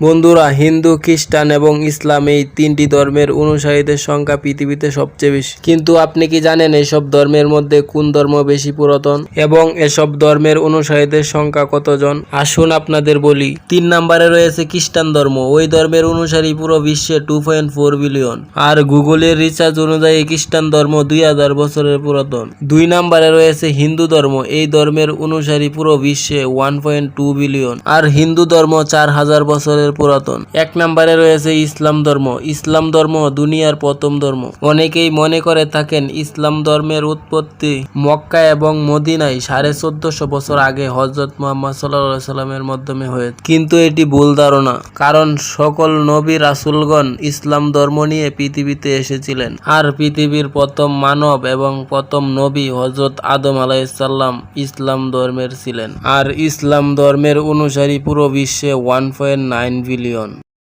বন্ধুরা, হিন্দু, খ্রিস্টান এবং ইসলাম এই তিনটি ধর্মের অনুসারীদের সংখ্যা পৃথিবীতে সবচেয়ে বেশি। কিন্তু আপনি কি জানেন এসব ধর্মের মধ্যে কোন ধর্ম বেশি পুরাতন এবং এসব ধর্মের অনুসারীদের সংখ্যা কতজন? আসুন আপনাদের বলি। তিন নম্বরে রয়েছে খ্রিস্টান ধর্ম। ওই ধর্মের অনুসারী পুরো বিশ্বে টু পয়েন্ট ফোর বিলিয়ন আর গুগলের রিসার্চ অনুযায়ী খ্রিস্টান ধর্ম দুই হাজার বছরের পুরাতন। দুই নম্বরে রয়েছে হিন্দু ধর্ম। এই ধর্মের অনুসারী পুরো বিশ্বে ওয়ান পয়েন্ট টু বিলিয়ন আর হিন্দু ধর্ম চার হাজার বছরের পুরাতন। এক নম্বরে রয়েছে ইসলাম ধর্ম। ইসলাম ধর্ম দুনিয়ার প্রথম ধর্ম। অনেকেই মনে করে থাকেন ইসলাম ধর্মের উৎপত্তি মক্কা এবং মদিনায় সাড়ে চোদ্দশো বছর আগে হজরত মোহাম্মদ সাল্লাহ সাল্লামের মাধ্যমে হয়েছে। কিন্তু এটি ভুল ধারণা, কারণ সকল নবী রাসুলগণ ইসলাম ধর্ম নিয়ে পৃথিবীতে এসেছিলেন। আর পৃথিবীর প্রথম মানব এবং প্রথম নবী হজরত আদম আলাইসাল্লাম ইসলাম ধর্মের ছিলেন। আর ইসলাম ধর্মের অনুসারী পুরো বিশ্বে ওয়ান পয়েন্ট নাইন বিলিয়ন।